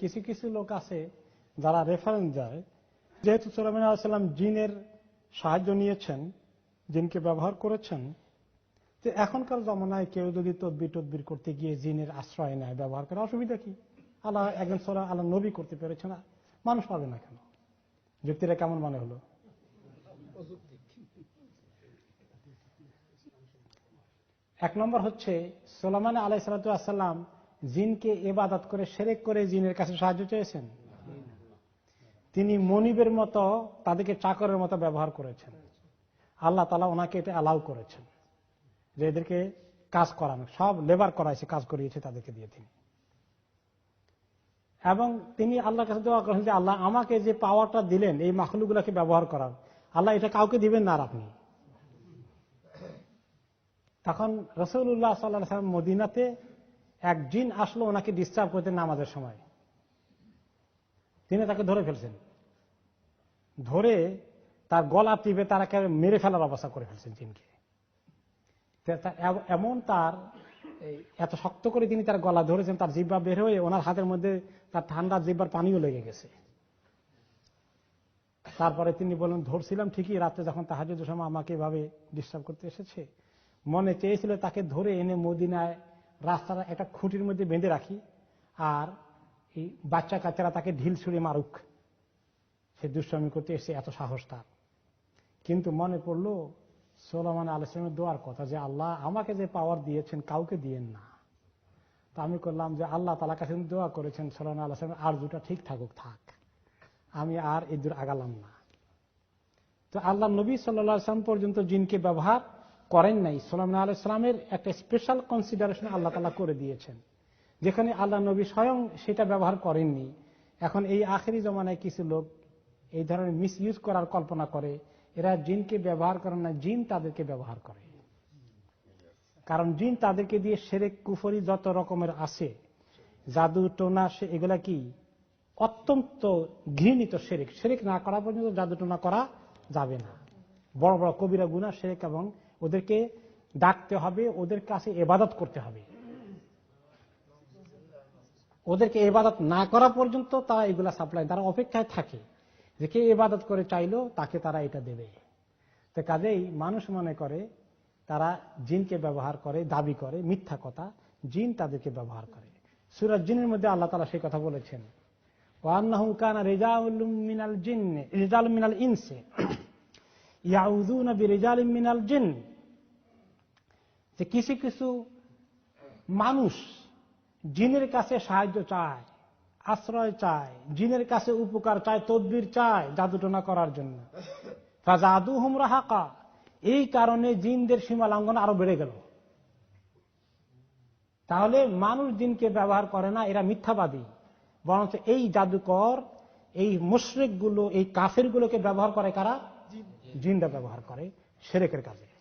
কিছু কিছু লোক আছে যারা রেফারেন্স দেয়। যেহেতু সোলামিন আলাইসাল্লাম জিনের সাহায্য নিয়েছেন, জিনকে ব্যবহার করেছেন, তো এখনকার জমানায় কেউ যদি তদবির টদবির করতে গিয়ে জিনের আশ্রয় নেয়, ব্যবহার করে, অসুবিধা কি? আল্লাহ একজন সোলা, আল্লাহ নবী করতে পেরেছে না। মানুষ পাবে না কেন? যুক্তিটা কেমন মনে হলো? এক নম্বর হচ্ছে সোলামান আলাই সালাতাম জিনকে এবাদত করে সেরেক করে জিনের কাছে সাহায্য চেয়েছেন? তিনি মনিবের মতো, তাদেরকে চাকরের মতো ব্যবহার করেছেন। আল্লাহ তালা ওনাকে এটা অ্যালাউ করেছেন যে এদেরকে কাজ করানো, সব লেবার করাইছে, কাজ করিয়েছে তাদেরকে দিয়ে তিনি। এবং তিনি আল্লাহর কাছে দোয়া করেন যে আল্লাহ আমাকে যে পাওয়ারটা দিলেন, এই মাখলুগুলাকে ব্যবহার করার, আল্লাহ এটা কাউকে দিবেন না আর আপনি। তখন রসুল্লাহ সাল্লাম মদিনাতে এক জিন আসলো ওনাকে ডিস্টার্ব করতেন নামাজের সময়। তিনি তাকে ধরে ফেলছেন। ধরে তার গলা টিপে তারাকে মেরে ফেলার অবস্থা করে ফেলছেন জিনকে এমন তার এত শক্ত করে তিনি তার গলা ধরেছেন, তার জিব্বা বের হয়ে ওনার হাতের মধ্যে তার ঠান্ডা জিব্বার পানিও লেগে গেছে। তারপরে তিনি বলেন ধরছিলাম ঠিকই, রাত্রে যখন তাহাজুদ সময় আমাকে এভাবে ডিস্টার্ব করতে এসেছে, মনে চেয়েছিল তাকে ধরে এনে মদিনায় রাস্তার একটা খুঁটির মধ্যে বেঁধে রাখি, আর এই বাচ্চা কাচ্চারা তাকে ঢিল ছুড়ে মারুক। সে দুষ্টামি করতে এসে এত সাহস তার। কিন্তু মনে পড়ল, সোলামান আলসালামের দোয়ার কথা যে, আল্লাহ আমাকে যে পাওয়ার দিয়েছেন কাউকে দিয়েন না। তা আমি করলাম যে, আল্লাহ তালা কাছে দোয়া করেছেন সোলামান আল্লাহ আর দুটা ঠিক থাকুক, থাক। আমি আর এই দূর আগালাম না। তো আল্লাহ নবী সাল্লাহ সাল্লাম পর্যন্ত জিনকে ব্যবহার করেন নাই। সোলামান আলাইসলামের একটা স্পেশাল কনসিডারেশন আল্লাহ তালা করে দিয়েছেন। যেখানে আল্লাহ নবী স্বয়ং সেটা ব্যবহার করেননি। এখন এই আখেরি জমানায় কিছু লোক এই ধরনের মিস ইউজ করার কল্পনা করে। এরা জিনকে ব্যবহার করে না, জিন তাদেরকে ব্যবহার করে। কারণ জিন তাদেরকে দিয়ে সেরেক, কুফরি যত রকমের আছে, জাদু, টোনা, সে এগুলা কি? অত্যন্ত ঘৃণিত সেরেক। সেরেক না করা পর্যন্ত জাদু টোনা করা যাবে না। বড় বড় কবিরা গুণা সেরেক এবং ওদেরকে ডাকতে হবে, ওদের কাছে এবাদত করতে হবে। ওদেরকে এবাদত না করা পর্যন্ত তারা এগুলা সাপ্লাই তারা অপেক্ষায় থাকে যে কে এবাদত করে চাইলো, তাকে তারা এটা দেবে। তো কাজেই মানুষ মনে করে, তারা জিনকে ব্যবহার করে, দাবি করে, মিথ্যা কথা, জিন তাদেরকে ব্যবহার করে। সুরাজ জিনের মধ্যে আল্লাহ তালা সেই কথা বলেছেন মিনাল জিন রেজাল মিনাল ইনসে। যে কিছু কিছু মানুষ জিনের কাছে সাহায্য চায়, আশ্রয় চায়, জিনের কাছে উপকার চায়, তদবির চায় জাদুটনা করার জন্য। জাদু হুমরা হাকা এই কারণে জিনদের সীমা লঙ্ঘন আরও বেড়ে গেল। তাহলে মানুষ জিনকে ব্যবহার করে না, এরা মিথ্যাবাদী। বরঞ্চ এই জাদুকর, এই মুশ্রিকগুলো এই কাফের গুলোকে ব্যবহার করে কারা? জিনরা ব্যবহার করে সেরেকের কাজে।